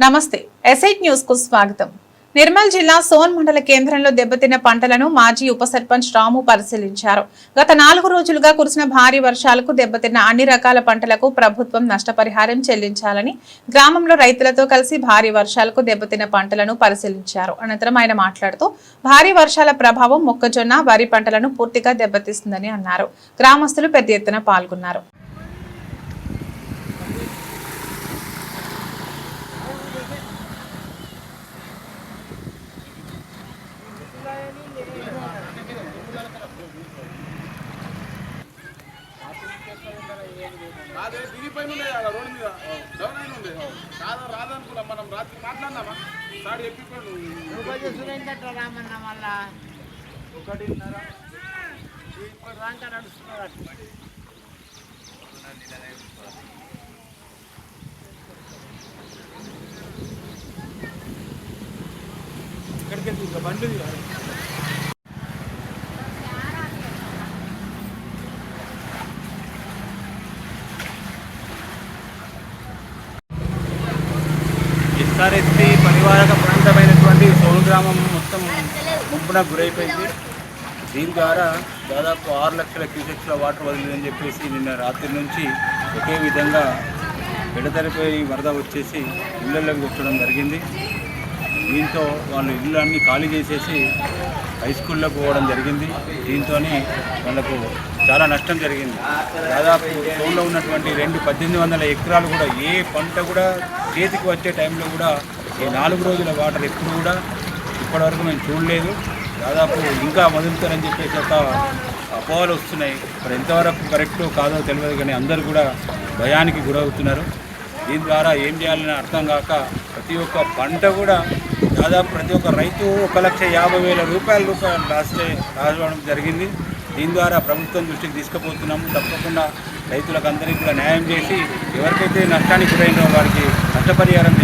నమస్తే. ఎస్ఐట్ న్యూస్కు స్వాగతం. నిర్మల్ జిల్లా సోన్ మండల కేంద్రంలో దెబ్బతిన్న పంటలను మాజీ ఉప సర్పంచ్ రాము పరిశీలించారు. గత నాలుగు రోజులుగా కురిసిన భారీ వర్షాలకు దెబ్బతిన్న అన్ని రకాల పంటలకు ప్రభుత్వం నష్టపరిహారం చెల్లించాలని గ్రామంలో రైతులతో కలిసి భారీ వర్షాలకు దెబ్బతిన్న పంటలను పరిశీలించారు. అనంతరం ఆయన మాట్లాడుతూ భారీ వర్షాల ప్రభావం మొక్కజొన్న వరి పంటలను పూర్తిగా దెబ్బతీస్తుందని అన్నారు. గ్రామస్తులు పెద్ద ఎత్తున పాల్గొన్నారు. అదే కదా రోడ్డు మీద. డౌన్ ఉండే కాదా రాదనుకున్నాం మనం రాత్రి మాట్లాడినామా సార్ చెప్పిపోయాడు రామన్న మళ్ళా ఒకటిన్నర. ఇప్పుడు దాకా నడుస్తున్నారు ఇక్కడికి ఇంకా బండి ఎస్ఆర్ఎస్పి పరివారక ప్రాంతమైనటువంటి సోను గ్రామం మొత్తం ముంపున గురైపోయింది. దీని ద్వారా దాదాపు ఆరు లక్షల క్యూసెక్స్ల వాటర్ వదిలిందని చెప్పేసి నిన్న రాత్రి నుంచి ఒకే విధంగా విడతరిపోయి వరద వచ్చేసి ఇళ్ళల్లోకి వచ్చడం జరిగింది. దీంతో వాళ్ళు ఇల్లు ఖాళీ చేసేసి హై స్కూల్లో పోవడం జరిగింది. దీంతో వాళ్ళకు చాలా నష్టం జరిగింది. దాదాపు టౌన్లో ఉన్నటువంటి రెండు పద్దెనిమిది వందల ఎకరాలు కూడా ఏ పంట కూడా చేతికి వచ్చే టైంలో కూడా ఈ నాలుగు రోజుల వాటర్ ఎప్పుడు కూడా ఇప్పటివరకు మేము చూడలేదు. దాదాపు ఇంకా మొదలుతారని చెప్పేసి ఒక అపోహలు వస్తున్నాయి. మరి ఎంతవరకు కరెక్ట్ కాదో తెలియదు కానీ అందరూ కూడా భయానికి గురవుతున్నారు. దీని ద్వారా ఏం చేయాలని అర్థం కాక ప్రతి ఒక్క పంట కూడా దాదాపు ప్రతి ఒక్క రైతు ఒక లక్ష యాభై వేల రూపాయల రూపాయలు రాసే రావడం జరిగింది. దీని ద్వారా ప్రభుత్వం దృష్టికి తీసుకుపోతున్నాము. తప్పకుండా రైతులకు అందరికీ కూడా న్యాయం చేసి ఎవరికైతే నష్టానికి గురైందో వారికి నష్టపరిహారం